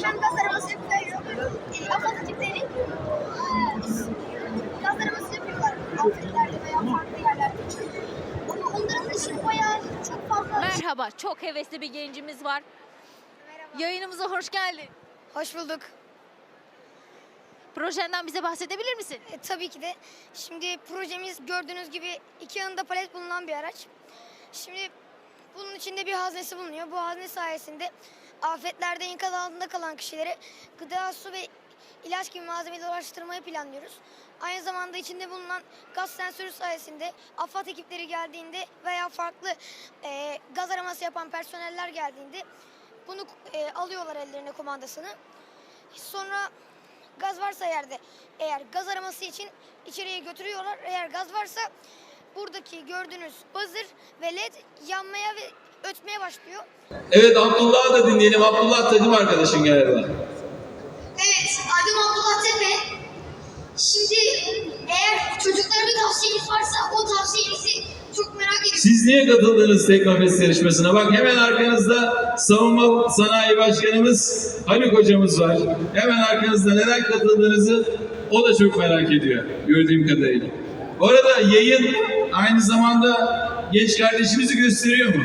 hem gaz araması yapıyor. E, AFAD ekipleri gaz araması yapıyorlar. Afetlerde veya farklı yerlerde. Ama onların da işi bayağı çok fazla. Merhaba, çok hevesli bir gencimiz var. Merhaba. Yayınımıza hoş geldin. Hoş bulduk. Projenden bize bahsedebilir misin? E, tabii ki de. Şimdi projemiz gördüğünüz gibi iki yanında palet bulunan bir araç. Şimdi bunun içinde bir haznesi bulunuyor. Bu hazne sayesinde afetlerde enkaz altında kalan kişilere gıda, su ve ilaç gibi malzemeleri ulaştırmayı planlıyoruz. Aynı zamanda içinde bulunan gaz sensörü sayesinde AFAD ekipleri geldiğinde veya farklı e, gaz araması yapan personeller geldiğinde bunu e, alıyorlar ellerine kumandasını. Sonra gaz varsa yerde eğer gaz araması için içeriye götürüyorlar. Eğer gaz varsa buradaki gördüğünüz buzzer ve led yanmaya ve ötmeye başlıyor. Evet Abdullah'ı da dinleyelim. Abdullah takım arkadaşın galiba. Evet, adım Abdullah Tepe. Şimdi eğer çocuklara bir tavsiyeniz varsa o tavsiyenizi çok merak ediyorum. Siz niye katıldınız Teknofest yarışmasına? Bak hemen arkanızda Savunma Sanayi Başkanımız Haluk Hocamız var. Hemen arkanızda neden katıldığınızı o da çok merak ediyor gördüğüm kadarıyla. Bu arada yayın aynı zamanda genç kardeşimizi gösteriyor mu?